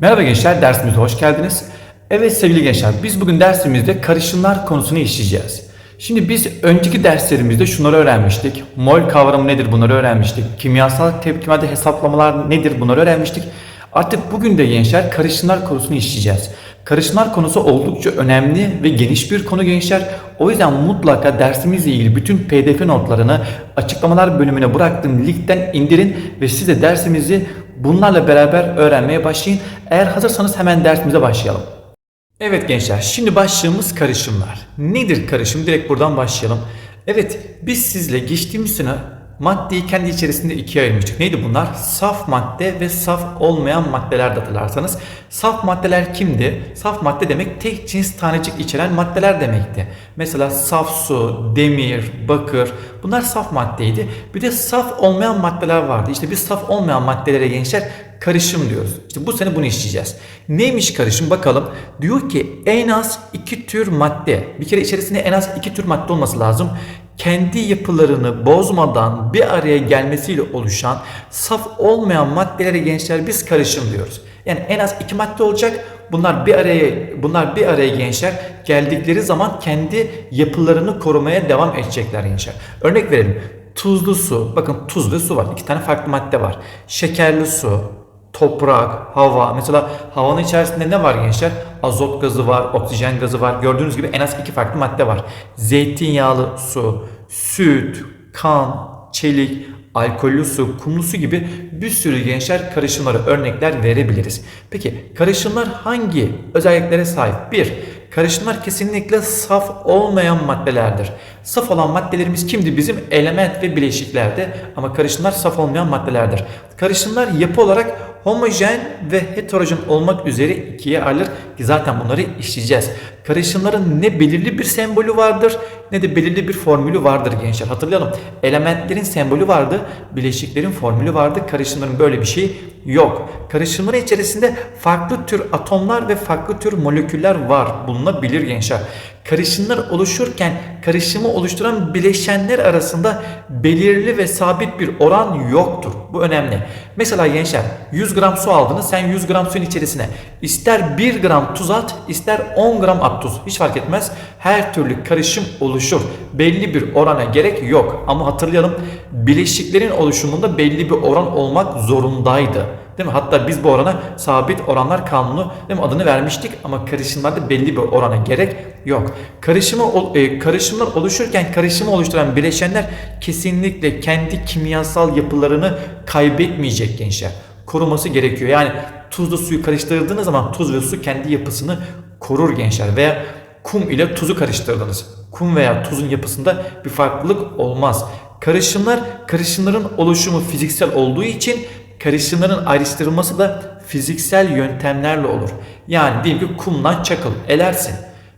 Merhaba gençler, dersimize hoş geldiniz. Evet sevgili gençler, biz bugün dersimizde karışımlar konusunu işleyeceğiz. Şimdi biz önceki derslerimizde şunları öğrenmiştik. Mol kavramı nedir bunları öğrenmiştik. Kimyasal tepkimede hesaplamalar nedir bunları öğrenmiştik. Artık bugün de gençler karışımlar konusunu işleyeceğiz. Karışımlar konusu oldukça önemli ve geniş bir konu gençler. O yüzden mutlaka dersimizle ilgili bütün pdf notlarını açıklamalar bölümüne bıraktığım linkten indirin ve siz de dersimizi bunlarla beraber öğrenmeye başlayın. Eğer hazırsanız hemen dersimize başlayalım. Evet gençler şimdi başlığımız karışımlar. Nedir karışım? Direkt buradan başlayalım. Evet biz sizle geçtiğimiz sene maddeyi kendi içerisinde ikiye ayırmıştık. Neydi bunlar? Saf madde ve saf olmayan maddeler de hatırlarsanız. Saf maddeler kimdi? Saf madde demek tek cins tanecik içeren maddeler demekti. Mesela saf su, demir, bakır bunlar saf maddeydi. Bir de saf olmayan maddeler vardı. İşte biz saf olmayan maddelere gençler karışım diyoruz. İşte bu sene bunu işleyeceğiz. Neymiş karışım bakalım. Diyor ki en az iki tür madde. Bir kere içerisinde en az iki tür madde olması lazım. Kendi yapılarını bozmadan bir araya gelmesiyle oluşan saf olmayan maddelere gençler biz karışım diyoruz. Yani en az iki madde olacak. Bunlar bir araya bunlar bir araya gençler geldikleri zaman kendi yapılarını korumaya devam edecekler gençler. Örnek verelim. Tuzlu su. Bakın tuz ve su var. İki tane farklı madde var. Şekerli su, toprak, hava. Mesela havanın içerisinde ne var gençler? Azot gazı var, oksijen gazı var. Gördüğünüz gibi en az iki farklı madde var. Zeytinyağlı su, süt, kan, çelik, alkollü su, kumlu su gibi bir sürü gençler karışımları örnekler verebiliriz. Peki karışımlar hangi özelliklere sahip? 1. Karışımlar kesinlikle saf olmayan maddelerdir. Saf olan maddelerimiz kimdi? Bizim element ve bileşiklerdi ama karışımlar saf olmayan maddelerdir. Karışımlar yapı olarak homojen ve heterojen olmak üzere ikiye ayrılır ki zaten bunları işleyeceğiz. Karışımların ne belirli bir sembolü vardır ne de belirli bir formülü vardır gençler. Hatırlayalım. Elementlerin sembolü vardı, bileşiklerin formülü vardı. Karışımların böyle bir şey yok. Karışımların içerisinde farklı tür atomlar ve farklı tür moleküller var. Bulunabilir gençler. Karışımlar oluşurken karışımı oluşturan bileşenler arasında belirli ve sabit bir oran yoktur. Bu önemli. Mesela gençler 100 gram su aldınız. Sen 100 gram suyun içerisine ister 1 gram tuz at ister 10 gram at tuz. Hiç fark etmez. Her türlü karışım oluşur. Belli bir orana gerek yok. Ama hatırlayalım bileşiklerin oluşumunda belli bir oran olmak zorundaydı. Değil mi? Hatta biz bu orana sabit oranlar kanunu değil mi? adını vermiştik ama karışımlarda belli bir orana gerek yok. Karışımı e, karışımlar oluşurken karışımı oluşturan bileşenler kesinlikle kendi kimyasal yapılarını kaybetmeyecek gençler. Koruması gerekiyor. Yani tuzlu suyu karıştırdığınız zaman tuz ve su kendi yapısını korur gençler veya kum ile tuzu karıştırdınız. Kum veya tuzun yapısında bir farklılık olmaz. Karışımlar, karışımların oluşumu fiziksel olduğu için karışımların ayrıştırılması da fiziksel yöntemlerle olur. Yani diyelim ki kumdan çakıl elersin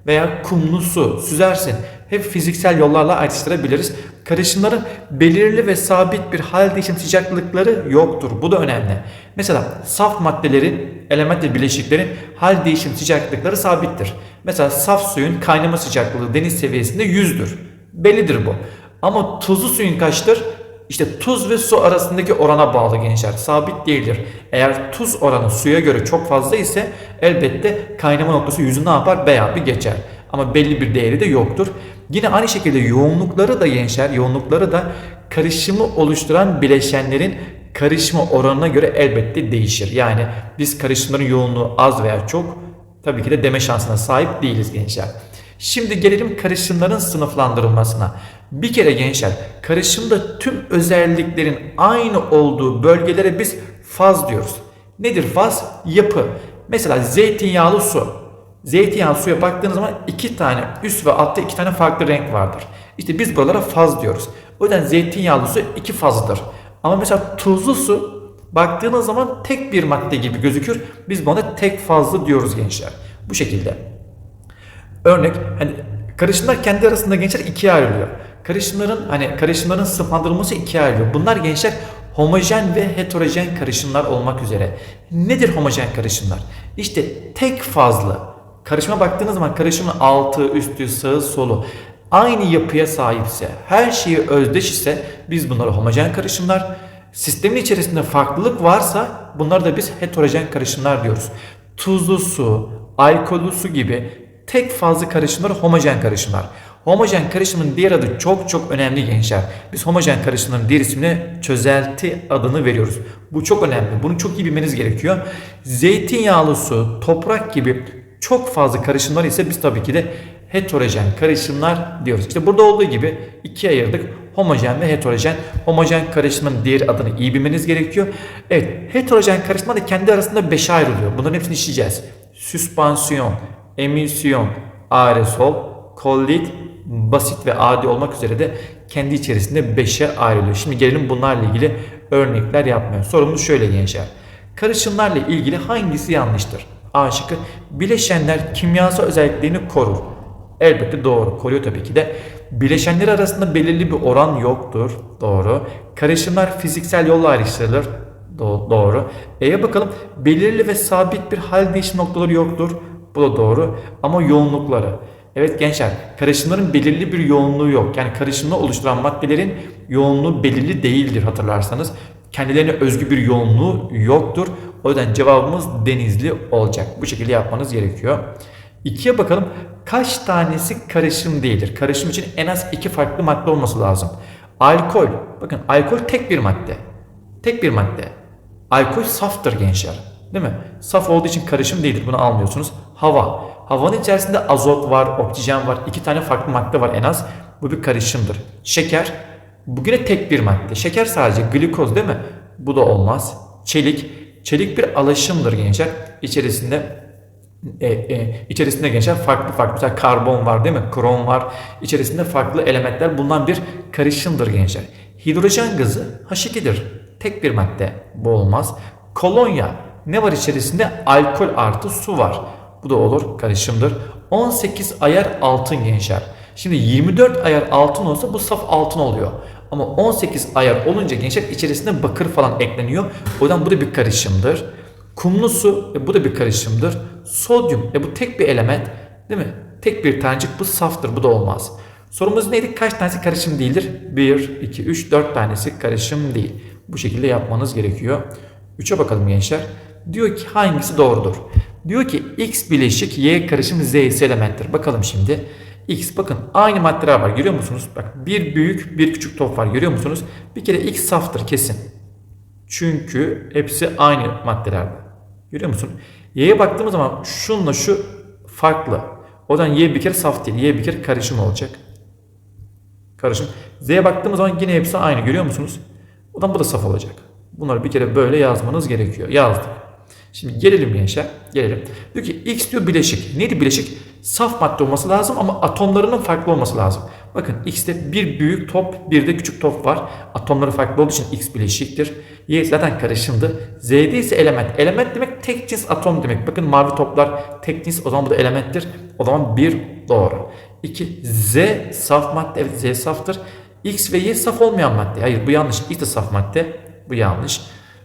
veya kumlu su süzersin. Hep fiziksel yollarla ayrıştırabiliriz. Karışımların belirli ve sabit bir hal değişim sıcaklıkları yoktur. Bu da önemli. Mesela saf maddelerin, element ve bileşiklerin hal değişim sıcaklıkları sabittir. Mesela saf suyun kaynama sıcaklığı deniz seviyesinde 100'dür. Bellidir bu. Ama tuzlu suyun kaçtır? İşte tuz ve su arasındaki orana bağlı gençler. Sabit değildir. Eğer tuz oranı suya göre çok fazla ise elbette kaynama noktası yüzü ne yapar? Veya bir geçer. Ama belli bir değeri de yoktur. Yine aynı şekilde yoğunlukları da gençler, yoğunlukları da karışımı oluşturan bileşenlerin karışma oranına göre elbette değişir. Yani biz karışımların yoğunluğu az veya çok tabii ki de deme şansına sahip değiliz gençler. Şimdi gelelim karışımların sınıflandırılmasına. Bir kere gençler karışımda tüm özelliklerin aynı olduğu bölgelere biz faz diyoruz. Nedir faz? Yapı. Mesela zeytinyağlı su. Zeytinyağlı suya baktığınız zaman iki tane üst ve altta iki tane farklı renk vardır. İşte biz buralara faz diyoruz. O yüzden zeytinyağlı su iki fazdır. Ama mesela tuzlu su baktığınız zaman tek bir madde gibi gözükür. Biz buna tek fazlı diyoruz gençler. Bu şekilde. Örnek hani karışımlar kendi arasında gençler ikiye ayrılıyor. Karışımların hani karışımların sınıflandırılması ikiye ayrılıyor. Bunlar gençler homojen ve heterojen karışımlar olmak üzere. Nedir homojen karışımlar? İşte tek fazlı. Karışıma baktığınız zaman karışımın altı, üstü, sağı, solu aynı yapıya sahipse, her şeyi özdeş ise biz bunlara homojen karışımlar. Sistemin içerisinde farklılık varsa bunlar da biz heterojen karışımlar diyoruz. Tuzlu su, alkollü su gibi tek fazlı karışımlar homojen karışımlar. Homojen karışımın diğer adı çok çok önemli gençler. Biz homojen karışımların diğer ismine çözelti adını veriyoruz. Bu çok önemli. Bunu çok iyi bilmeniz gerekiyor. Zeytinyağlı su, toprak gibi çok fazla karışımlar ise biz tabii ki de heterojen karışımlar diyoruz. İşte burada olduğu gibi ikiye ayırdık. Homojen ve heterojen. Homojen karışımın diğer adını iyi bilmeniz gerekiyor. Evet, heterojen karışımlar da kendi arasında beşe ayrılıyor. Bunların hepsini işleyeceğiz. Süspansiyon, emisyon, aerosol, kollit, basit ve adi olmak üzere de kendi içerisinde beşe ayrılıyor. Şimdi gelelim bunlarla ilgili örnekler yapmaya. Sorumuz şöyle gençler. Karışımlarla ilgili hangisi yanlıştır? A şıkkı bileşenler kimyasal özelliklerini korur. Elbette doğru. Koruyor tabii ki de. Bileşenler arasında belirli bir oran yoktur. Doğru. Karışımlar fiziksel yolla ayrıştırılır. Do- doğru. E'ye bakalım. Belirli ve sabit bir hal değişim noktaları yoktur. Bu da doğru. Ama yoğunlukları. Evet gençler, karışımların belirli bir yoğunluğu yok. Yani karışımda oluşturan maddelerin yoğunluğu belirli değildir hatırlarsanız. Kendilerine özgü bir yoğunluğu yoktur. O yüzden cevabımız denizli olacak. Bu şekilde yapmanız gerekiyor. İkiye bakalım. Kaç tanesi karışım değildir? Karışım için en az iki farklı madde olması lazım. Alkol. Bakın alkol tek bir madde. Tek bir madde. Alkol saftır gençler. Değil mi? Saf olduğu için karışım değildir. Bunu almıyorsunuz. Hava. Havanın içerisinde azot var, oksijen var. iki tane farklı madde var en az. Bu bir karışımdır. Şeker. Bu yine tek bir madde. Şeker sadece glikoz değil mi? Bu da olmaz. Çelik. Çelik bir alaşımdır gençler. İçerisinde e, e, içerisinde gençler farklı farklı mesela karbon var değil mi? Krom var. İçerisinde farklı elementler bulunan bir karışımdır gençler. Hidrojen gazı H2'dir. Tek bir madde. Bu olmaz. Kolonya ne var içerisinde? Alkol artı su var. Bu da olur. Karışımdır. 18 ayar altın gençler. Şimdi 24 ayar altın olsa bu saf altın oluyor. Ama 18 ayar olunca gençler içerisinde bakır falan ekleniyor. O yüzden bu da bir karışımdır. Kumlu su e, bu da bir karışımdır. Sodyum e, bu tek bir element değil mi? Tek bir tanecik bu saftır bu da olmaz. Sorumuz neydi? Kaç tanesi karışım değildir? 1, 2, 3, 4 tanesi karışım değil. Bu şekilde yapmanız gerekiyor. 3'e bakalım gençler. Diyor ki hangisi doğrudur? Diyor ki X bileşik Y karışım Z ise elementtir. Bakalım şimdi. X bakın aynı maddeler var görüyor musunuz? Bak bir büyük bir küçük top var görüyor musunuz? Bir kere X saftır kesin. Çünkü hepsi aynı maddelerde. Görüyor musun? Y'ye baktığımız zaman şunla şu farklı. O yüzden Y bir kere saf değil. Y bir kere karışım olacak. Karışım. Z'ye baktığımız zaman yine hepsi aynı. Görüyor musunuz? O zaman bu da saf olacak. Bunları bir kere böyle yazmanız gerekiyor. Yazdık. Şimdi gelelim gençler. Gelelim. Diyor ki X diyor bileşik. Neydi bileşik? Saf madde olması lazım ama atomlarının farklı olması lazım. Bakın X'te bir büyük top bir de küçük top var. Atomları farklı olduğu için X bileşiktir. Y zaten karışımdı. Z'de ise element. Element demek tek cins atom demek. Bakın mavi toplar tek cins o zaman bu da elementtir. O zaman bir doğru. 2. Z saf madde. Evet Z saftır. X ve Y saf olmayan madde. Hayır bu yanlış. X de saf madde. Bu yanlış.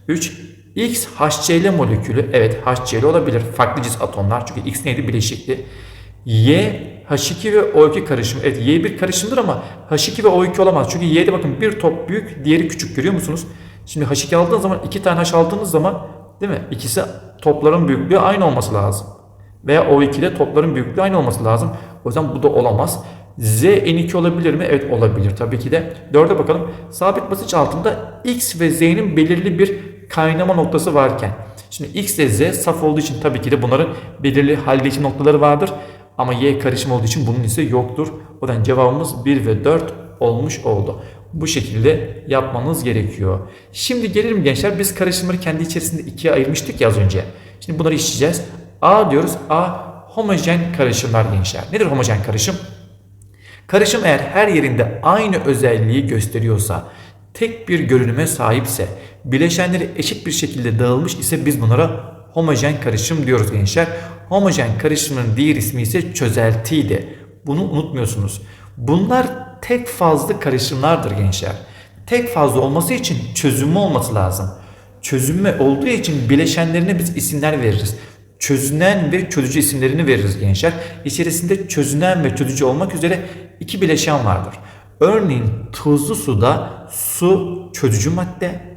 3. X HCl molekülü. Evet HCl olabilir. Farklı cins atomlar. Çünkü X neydi? Bileşikti. Y H2 ve O2 karışımı. Evet Y bir karışımdır ama H2 ve O2 olamaz. Çünkü Y'de bakın bir top büyük, diğeri küçük görüyor musunuz? Şimdi H2 aldığınız zaman iki tane H aldığınız zaman değil mi? İkisi topların büyüklüğü aynı olması lazım. Veya O2 ile topların büyüklüğü aynı olması lazım. O yüzden bu da olamaz. Z N2 olabilir mi? Evet olabilir tabii ki de. Dörde bakalım. Sabit basınç altında X ve Z'nin belirli bir kaynama noktası varken. Şimdi X ile Z saf olduğu için tabii ki de bunların belirli hal değişim noktaları vardır. Ama Y karışım olduğu için bunun ise yoktur. O yüzden cevabımız 1 ve 4 olmuş oldu. Bu şekilde yapmanız gerekiyor. Şimdi gelelim gençler biz karışımları kendi içerisinde ikiye ayırmıştık ya az önce. Şimdi bunları işleyeceğiz. A diyoruz. A homojen karışımlar gençler. Nedir homojen karışım? Karışım eğer her yerinde aynı özelliği gösteriyorsa, tek bir görünüme sahipse, bileşenleri eşit bir şekilde dağılmış ise biz bunlara homojen karışım diyoruz gençler. Homojen karışımın diğer ismi ise çözeltiydi. Bunu unutmuyorsunuz. Bunlar tek fazlı karışımlardır gençler. Tek fazla olması için çözümü olması lazım. Çözünme olduğu için bileşenlerine biz isimler veririz. Çözünen ve çözücü isimlerini veririz gençler. İçerisinde çözünen ve çözücü olmak üzere iki bileşen vardır. Örneğin tuzlu suda su çözücü madde,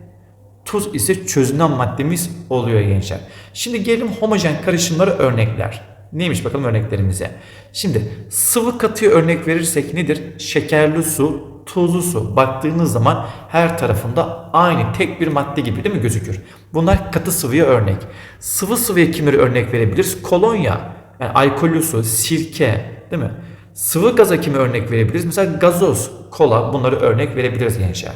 Tuz ise çözünen maddemiz oluyor gençler. Şimdi gelelim homojen karışımları örnekler. Neymiş bakalım örneklerimize. Şimdi sıvı katıya örnek verirsek nedir? Şekerli su, tuzlu su. Baktığınız zaman her tarafında aynı tek bir madde gibi değil mi gözükür? Bunlar katı sıvıya örnek. Sıvı sıvıya kimleri örnek verebiliriz? Kolonya, yani alkollü su, sirke değil mi? Sıvı gaza kimi örnek verebiliriz? Mesela gazoz, kola bunları örnek verebiliriz gençler.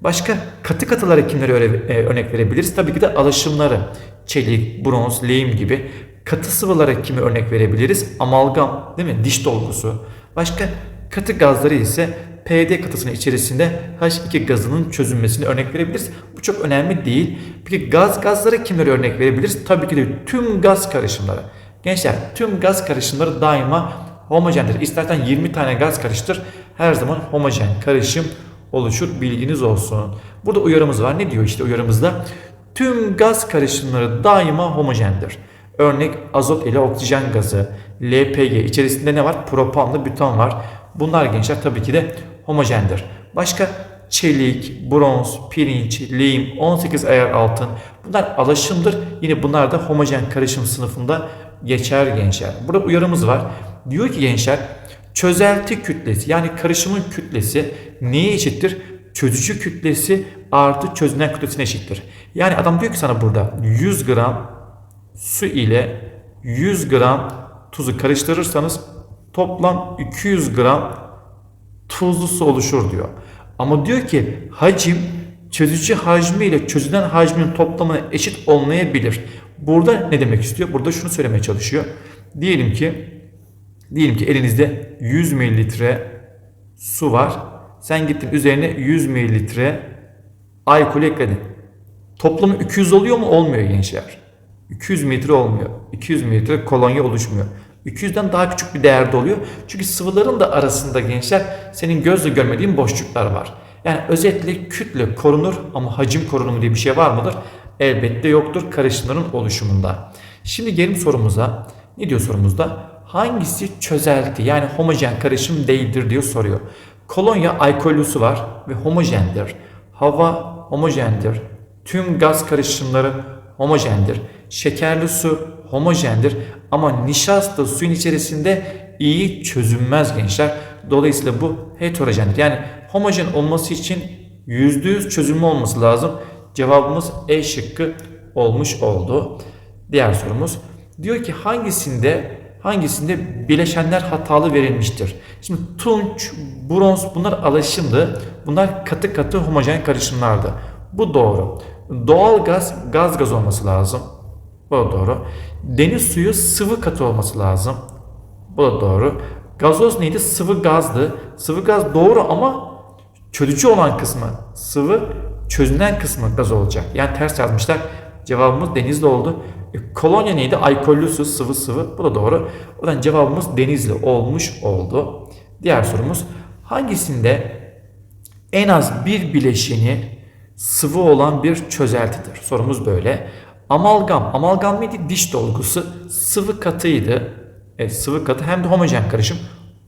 Başka katı katılara kimleri e, örnek verebiliriz? Tabii ki de alaşımları. Çelik, bronz, lehim gibi. Katı sıvılara kimi örnek verebiliriz? Amalgam, değil mi? Diş dolgusu. Başka katı gazları ise PD katısının içerisinde H2 gazının çözünmesini örnek verebiliriz. Bu çok önemli değil. Peki gaz gazlara kimleri örnek verebiliriz? Tabii ki de tüm gaz karışımları. Gençler tüm gaz karışımları daima homojendir. İstersen 20 tane gaz karıştır. Her zaman homojen karışım oluşur. Bilginiz olsun. Burada uyarımız var. Ne diyor işte uyarımızda? Tüm gaz karışımları daima homojendir. Örnek azot ile oksijen gazı, LPG içerisinde ne var? Propanlı bütan var. Bunlar gençler tabii ki de homojendir. Başka çelik, bronz, pirinç, lehim, 18 ayar altın bunlar alaşımdır. Yine bunlar da homojen karışım sınıfında geçer gençler. Burada uyarımız var. Diyor ki gençler çözelti kütlesi yani karışımın kütlesi neye eşittir? Çözücü kütlesi artı çözünen kütlesine eşittir. Yani adam diyor ki sana burada 100 gram su ile 100 gram tuzu karıştırırsanız toplam 200 gram tuzlu su oluşur diyor. Ama diyor ki hacim çözücü hacmi ile çözülen hacmin toplamına eşit olmayabilir. Burada ne demek istiyor? Burada şunu söylemeye çalışıyor. Diyelim ki diyelim ki elinizde 100 mililitre su var. Sen gittin üzerine 100 mililitre alkol ekledin. Toplamı 200 oluyor mu? Olmuyor gençler. 200 mililitre olmuyor. 200 mililitre kolonya oluşmuyor. 200'den daha küçük bir değerde oluyor. Çünkü sıvıların da arasında gençler senin gözle görmediğin boşluklar var. Yani özetle kütle korunur ama hacim korunumu diye bir şey var mıdır? Elbette yoktur karışımların oluşumunda. Şimdi gelelim sorumuza. Ne diyor sorumuzda? Hangisi çözelti yani homojen karışım değildir diyor soruyor. Kolonya alkollü su var ve homojendir. Hava homojendir. Tüm gaz karışımları homojendir. Şekerli su homojendir ama nişasta suyun içerisinde iyi çözünmez gençler. Dolayısıyla bu heterojendir. Yani homojen olması için %100 çözünme olması lazım. Cevabımız E şıkkı olmuş oldu. Diğer sorumuz diyor ki hangisinde hangisinde bileşenler hatalı verilmiştir? Şimdi tunç, bronz bunlar alaşımdı. Bunlar katı katı homojen karışımlardı. Bu doğru. Doğal gaz gaz gaz olması lazım. Bu da doğru. Deniz suyu sıvı katı olması lazım. Bu da doğru. Gazoz neydi? Sıvı gazdı. Sıvı gaz doğru ama çözücü olan kısmı sıvı, çözünen kısmı gaz olacak. Yani ters yazmışlar. Cevabımız denizli oldu. E, kolonya neydi? Alkollü su, sıvı sıvı. Bu da doğru. O yüzden cevabımız denizli olmuş oldu. Diğer sorumuz hangisinde en az bir bileşeni sıvı olan bir çözeltidir? Sorumuz böyle. Amalgam. Amalgam neydi? Diş dolgusu. Sıvı katıydı. Evet, sıvı katı hem de homojen karışım.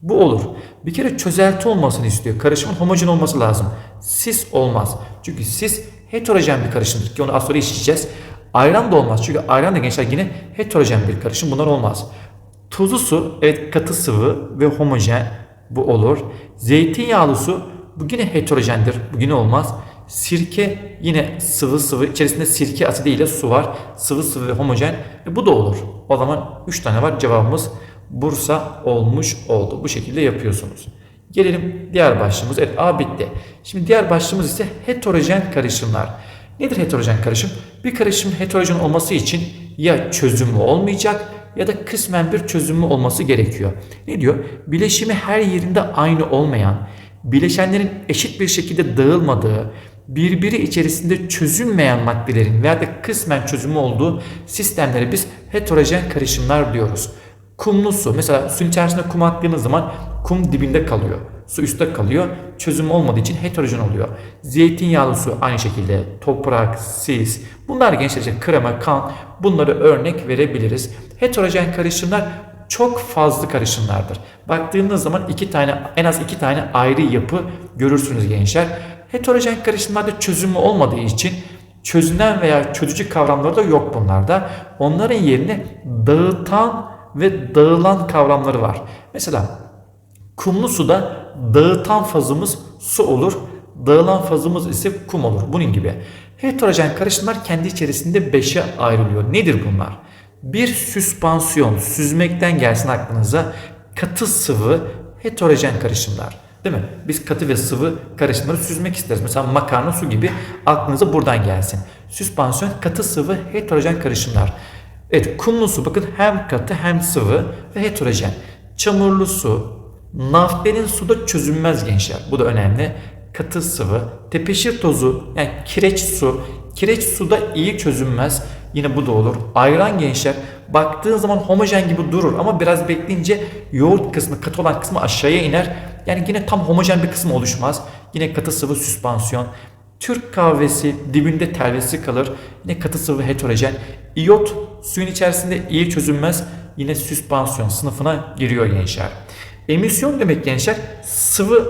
Bu olur. Bir kere çözelti olmasını istiyor. Karışımın homojen olması lazım. Sis olmaz. Çünkü sis heterojen bir karışımdır ki onu az sonra işleyeceğiz. Ayran da olmaz. Çünkü ayran da gençler yine heterojen bir karışım. Bunlar olmaz. Tuzlu su evet katı sıvı ve homojen bu olur. Zeytinyağlı su bu yine heterojendir. Bu yine olmaz. Sirke yine sıvı sıvı. içerisinde sirke asidi ile su var. Sıvı sıvı ve homojen. E, bu da olur. O zaman 3 tane var. Cevabımız Bursa olmuş oldu. Bu şekilde yapıyorsunuz. Gelelim diğer başlığımız. Evet A bitti. Şimdi diğer başlığımız ise heterojen karışımlar. Nedir heterojen karışım? Bir karışım heterojen olması için ya çözümü olmayacak ya da kısmen bir çözümü olması gerekiyor. Ne diyor? Bileşimi her yerinde aynı olmayan, bileşenlerin eşit bir şekilde dağılmadığı, birbiri içerisinde çözünmeyen maddelerin veya da kısmen çözümü olduğu sistemlere biz heterojen karışımlar diyoruz. Kumlu su. Mesela suyun içerisinde kum attığınız zaman kum dibinde kalıyor. Su üstte kalıyor. Çözüm olmadığı için heterojen oluyor. Zeytinyağlı su aynı şekilde. Toprak, sis. Bunlar gençler işte krema, kan. Bunları örnek verebiliriz. Heterojen karışımlar çok fazla karışımlardır. Baktığınız zaman iki tane en az iki tane ayrı yapı görürsünüz gençler. Heterojen karışımlarda çözümü olmadığı için çözünen veya çözücü kavramları da yok bunlarda. Onların yerine dağıtan ve dağılan kavramları var. Mesela kumlu suda dağıtan fazımız su olur, dağılan fazımız ise kum olur. Bunun gibi. Heterojen karışımlar kendi içerisinde beşe ayrılıyor. Nedir bunlar? Bir süspansiyon, süzmekten gelsin aklınıza. Katı sıvı heterojen karışımlar. Değil mi? Biz katı ve sıvı karışımları süzmek isteriz. Mesela makarna su gibi aklınıza buradan gelsin. Süspansiyon katı sıvı heterojen karışımlar. Evet kumlu su bakın hem katı hem sıvı ve heterojen. Çamurlu su, naftalin suda çözünmez gençler. Bu da önemli. Katı sıvı, tepeşir tozu yani kireç su. Kireç suda iyi çözünmez. Yine bu da olur. Ayran gençler baktığın zaman homojen gibi durur ama biraz bekleyince yoğurt kısmı katı olan kısmı aşağıya iner. Yani yine tam homojen bir kısım oluşmaz. Yine katı sıvı süspansiyon. Türk kahvesi dibinde telvesi kalır. Yine katı sıvı heterojen. İyot suyun içerisinde iyi çözünmez. Yine süspansiyon sınıfına giriyor gençler. Emisyon demek gençler sıvı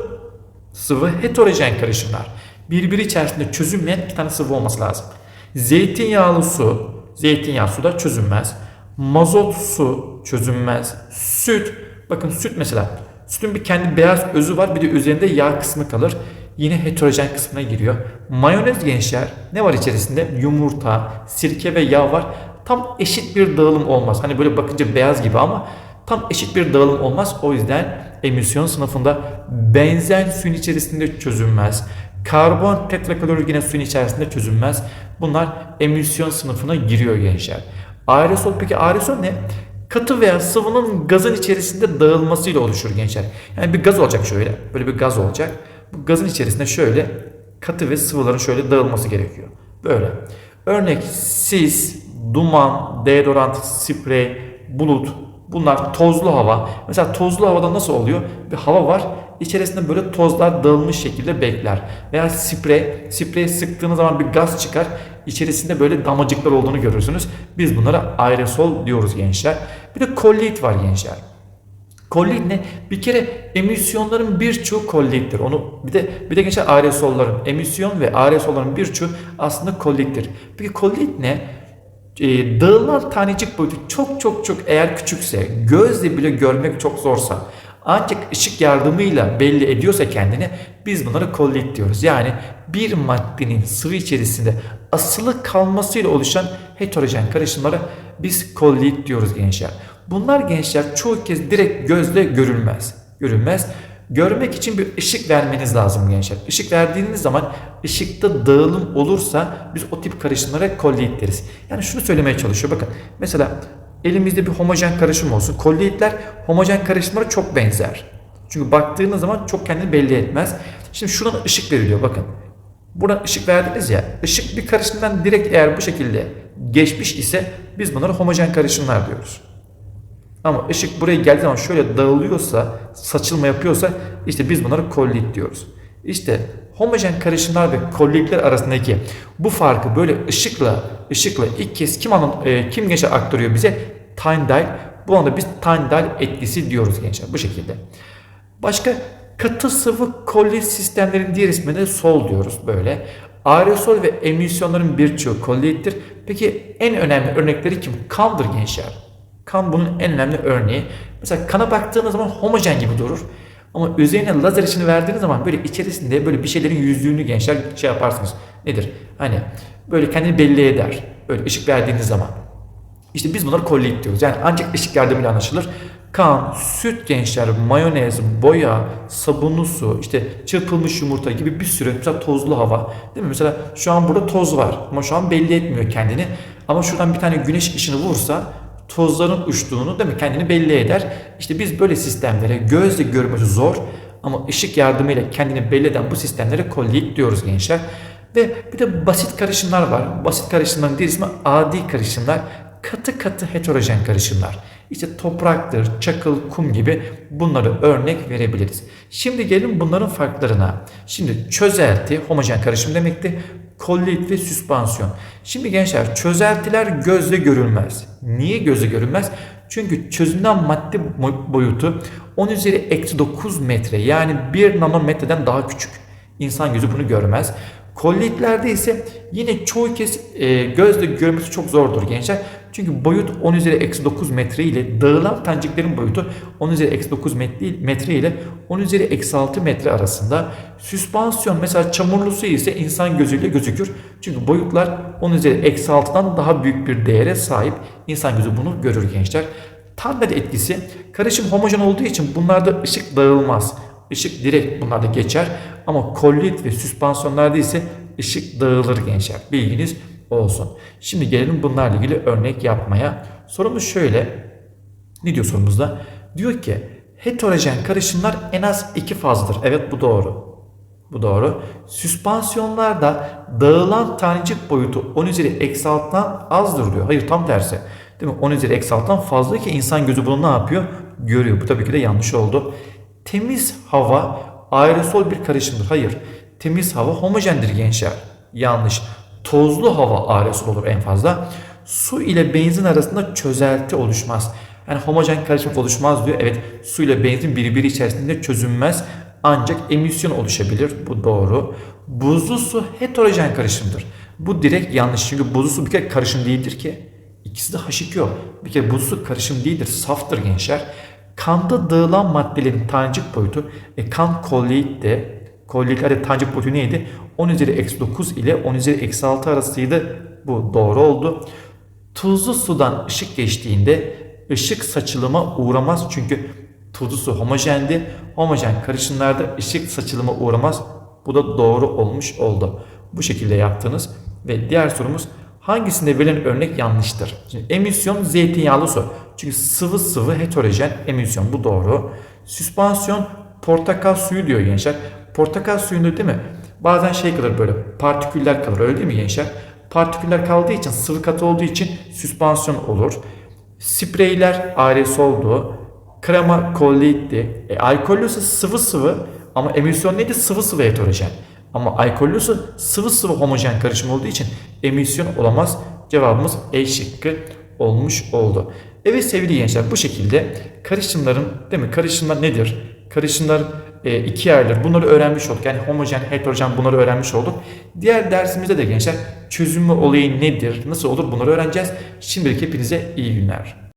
sıvı heterojen karışımlar. Birbiri içerisinde çözünmeyen iki tane sıvı olması lazım. Zeytinyağlı su, zeytinyağı su da çözünmez. Mazot su çözünmez. Süt, bakın süt mesela. Sütün bir kendi beyaz özü var bir de üzerinde yağ kısmı kalır. Yine heterojen kısmına giriyor. Mayonez gençler ne var içerisinde? Yumurta, sirke ve yağ var. Tam eşit bir dağılım olmaz. Hani böyle bakınca beyaz gibi ama tam eşit bir dağılım olmaz. O yüzden emisyon sınıfında benzen suyun içerisinde çözünmez. Karbon tetraklorür yine suyun içerisinde çözünmez. Bunlar emisyon sınıfına giriyor gençler. Aerosol peki aerosol ne? Katı veya sıvının gazın içerisinde dağılmasıyla oluşur gençler. Yani bir gaz olacak şöyle. Böyle bir gaz olacak. Bu gazın içerisinde şöyle katı ve sıvıların şöyle dağılması gerekiyor. Böyle. Örnek sis, duman, deodorant, sprey, bulut, Bunlar tozlu hava. Mesela tozlu havada nasıl oluyor? Bir hava var. İçerisinde böyle tozlar dağılmış şekilde bekler. Veya sprey. Sprey sıktığınız zaman bir gaz çıkar. İçerisinde böyle damacıklar olduğunu görürsünüz. Biz bunlara aerosol diyoruz gençler. Bir de kollit var gençler. Kollit ne? Bir kere emisyonların birçoğu kollittir. Onu bir de bir de gençler aerosolların emisyon ve aerosolların birçoğu aslında kollittir. Peki kollit ne? E, dağılan tanecik boyutu çok çok çok eğer küçükse, gözle bile görmek çok zorsa, ancak ışık yardımıyla belli ediyorsa kendini biz bunlara kollit diyoruz. Yani bir maddenin sıvı içerisinde asılı kalmasıyla oluşan heterojen karışımlara biz kollit diyoruz gençler. Bunlar gençler çoğu kez direkt gözle görülmez. Görülmez. Görmek için bir ışık vermeniz lazım gençler. Işık verdiğiniz zaman ışıkta dağılım olursa biz o tip karışımlara kolleit deriz. Yani şunu söylemeye çalışıyor bakın. Mesela elimizde bir homojen karışım olsun. Kolleitler homojen karışımlara çok benzer. Çünkü baktığınız zaman çok kendini belli etmez. Şimdi şuradan ışık veriliyor bakın. Buradan ışık verdiniz ya. Işık bir karışımdan direkt eğer bu şekilde geçmiş ise biz bunlara homojen karışımlar diyoruz. Ama ışık buraya geldiği zaman şöyle dağılıyorsa, saçılma yapıyorsa işte biz bunlara kollit diyoruz. İşte homojen karışımlar ve kollitler arasındaki bu farkı böyle ışıkla ışıkla ilk kez kim anlam, e, kim gençler aktarıyor bize? Tyndall. Bu anda biz Tyndall etkisi diyoruz gençler bu şekilde. Başka katı sıvı kollit sistemlerin diğer ismine de sol diyoruz böyle. Aerosol ve emisyonların birçoğu kollittir. Peki en önemli örnekleri kim? Kandır gençler. Kan bunun en önemli örneği. Mesela kana baktığınız zaman homojen gibi durur. Ama üzerine lazer ışını verdiğiniz zaman böyle içerisinde böyle bir şeylerin yüzdüğünü gençler şey yaparsınız. Nedir? Hani böyle kendini belli eder. Böyle ışık verdiğiniz zaman. İşte biz bunları kollit diyoruz. Yani ancak ışık yardımıyla anlaşılır. Kan, süt gençler, mayonez, boya, sabunlu su, işte çırpılmış yumurta gibi bir sürü mesela tozlu hava. Değil mi? Mesela şu an burada toz var ama şu an belli etmiyor kendini. Ama şuradan bir tane güneş ışını vursa tozların uçtuğunu değil mi kendini belli eder. İşte biz böyle sistemlere gözle görmesi zor ama ışık yardımıyla kendini belli eden bu sistemlere kollit diyoruz gençler. Ve bir de basit karışımlar var. Basit karışımların diğer ismi adi karışımlar. Katı katı heterojen karışımlar. İşte topraktır, çakıl, kum gibi bunları örnek verebiliriz. Şimdi gelin bunların farklarına. Şimdi çözelti, homojen karışım demekti. Kollit ve süspansiyon. Şimdi gençler çözeltiler gözle görülmez. Niye gözle görülmez? Çünkü çözünen madde boyutu 10 üzeri eksi 9 metre yani 1 nanometreden daha küçük. İnsan gözü bunu görmez. Kolloidlerde ise yine çoğu kez e, gözle görmesi çok zordur gençler. Çünkü boyut 10 üzeri eksi 9 metre ile dağılan taneciklerin boyutu 10 üzeri eksi 9 metre, ile 10 üzeri eksi 6 metre arasında. Süspansiyon mesela çamurlu su ise insan gözüyle gözükür. Çünkü boyutlar 10 üzeri eksi 6'dan daha büyük bir değere sahip. İnsan gözü bunu görür gençler. Tanrı etkisi karışım homojen olduğu için bunlarda ışık dağılmaz. Işık direkt bunlarda geçer ama kolloid ve süspansiyonlarda ise ışık dağılır gençler. Bilginiz olsun. Şimdi gelelim bunlarla ilgili örnek yapmaya. Sorumuz şöyle. Ne diyor sorumuzda? Diyor ki heterojen karışımlar en az iki fazdır. Evet bu doğru. Bu doğru. Süspansiyonlarda dağılan tanecik boyutu 10 üzeri eksi 6'dan azdır diyor. Hayır tam tersi. Değil mi? 10 üzeri eksi 6'dan fazla ki insan gözü bunu ne yapıyor? Görüyor. Bu tabii ki de yanlış oldu. Temiz hava aerosol bir karışımdır. Hayır. Temiz hava homojendir gençler. Yanlış. Tozlu hava aerosol olur en fazla. Su ile benzin arasında çözelti oluşmaz. Yani homojen karışım oluşmaz diyor. Evet su ile benzin birbiri içerisinde çözünmez. Ancak emisyon oluşabilir. Bu doğru. Buzlu su heterojen karışımdır. Bu direkt yanlış. Çünkü buzlu su bir kere karışım değildir ki. İkisi de H2O. Bir kere buzlu su karışım değildir. Saftır gençler. Kanda dağılan maddelerin tanecik boyutu e, kan kolloid de kolloidlerde tanecik boyutu neydi? 10 üzeri eksi 9 ile 10 üzeri eksi 6 arasıydı. Bu doğru oldu. Tuzlu sudan ışık geçtiğinde ışık saçılıma uğramaz çünkü tuzlu su homojendi. Homojen karışımlarda ışık saçılıma uğramaz. Bu da doğru olmuş oldu. Bu şekilde yaptınız. Ve diğer sorumuz hangisinde verilen örnek yanlıştır? Şimdi emisyon zeytinyağlı su. Çünkü sıvı sıvı heterojen emisyon bu doğru. Süspansiyon portakal suyu diyor gençler. Portakal suyunda değil mi? Bazen şey kalır böyle partiküller kalır öyle değil mi gençler? Partiküller kaldığı için sıvı katı olduğu için süspansiyon olur. Spreyler aerosoldu. Krema kolloiddi. E, alkollü sıvı sıvı ama emisyon neydi? Sıvı sıvı heterojen. Ama alkollü sıvı sıvı homojen karışım olduğu için emisyon olamaz. Cevabımız E şıkkı olmuş oldu. Evet sevgili gençler bu şekilde karışımların değil mi? Karışımlar nedir? Karışımlar e, iki ayrılır. Bunları öğrenmiş olduk. Yani homojen, heterojen bunları öğrenmiş olduk. Diğer dersimizde de gençler çözümü olayı nedir? Nasıl olur bunları öğreneceğiz. Şimdilik hepinize iyi günler.